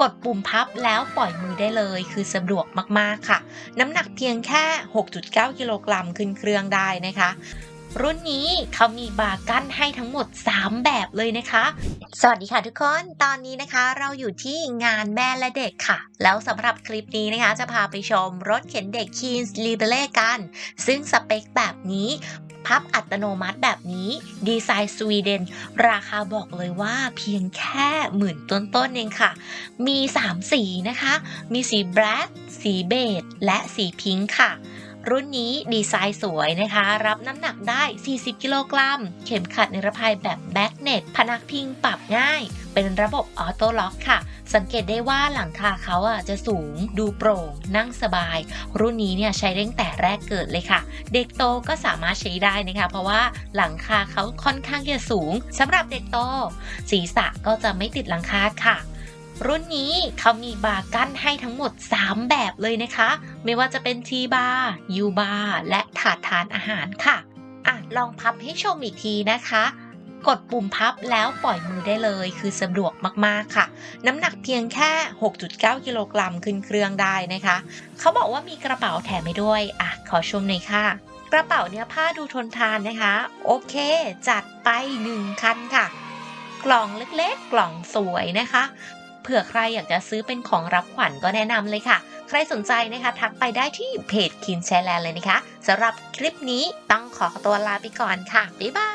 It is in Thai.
กดปุ่มพับแล้วปล่อยมือได้เลย คือสะดวกมากๆค่ะ น้ำหนักเพียงแค่ 6.9 กิโลกรัมขึ้นเครื่องได้นะคะ รุ่นนี้เขามีบาร์กั้นให้ทั้งหมด 3 แบบเลยนะคะ สวัสดีค่ะทุกคน ตอนนี้นะคะ เราอยู่ที่งานแม่และเด็กค่ะ แล้วสำหรับคลิปนี้นะคะ จะพาไปชมรถเข็นเด็ก Keens l i b e r e กัน ซึ่งสเปคแบบนี้พับอัตโนมัติแบบนี้ ดีไซน์สวีเดน ราคาบอกเลยว่าเพียงแค่หมื่นต้นๆเองค่ะ มี 3 สีนะคะ มีสีแบล็คสีเบจและสีพิงค์ค่ะ รุ่นนี้ดีไซน์สวยนะคะ รับน้ำหนักได้ 40 กิโลกรัม เข็มขัดนิรภัยแบบแบ็กเน็ตพนักพิงปรับง่าย เป็นระบบออโต้ล็อกค่ะ สังเกตได้ว่าหลังคาเขาอะจะสูง ดูโปร่ง นั่งสบาย รุ่นนี้เนี่ยใช้ได้ตั้งแต่แรกเกิดเลยค่ะ เด็กโตก็สามารถใช้ได้นะคะ เพราะว่าหลังคาเขาค่อนข้างจะสูงสำหรับเด็กโตศีรษะก็จะไม่ติดหลังคาค่ะ รุ่นนี้เขามีบาร์กั้นให้ทั้งหมด 3 แบบเลยนะคะ ไม่ว่าจะเป็นทีบาร์ยูบาร์และถาดทานอาหารค่ะอะ ลองพับให้ชมอีกทีนะคะ กดปุ่มพับแล้วปล่อยมือได้เลย คือสะดวกมากๆค่ะ น้ำหนักเพียงแค่ 6.9 กิโลกรัมขึ้นเครื่องได้นะคะ เขาบอกว่ามีกระเป๋าแถมให้ด้วย อะ ขอชมหน่อยค่ะกระเป๋าเนื้อผ้าดูทนทานนะคะ โอเค จัดไป 1 คันค่ะ กล่องเล็กๆ กล่องสวยนะคะ เผื่อใครอยากจะซื้อเป็นของรับขวัญก็แนะนำเลยค่ะ ใครสนใจนะคะ ทักไปได้ที่เพจคินแชร์แลนด์เลยนะคะสำหรับคลิปนี้ต้องขอตัวลาไปก่อนค่ะ บ๊ายบาย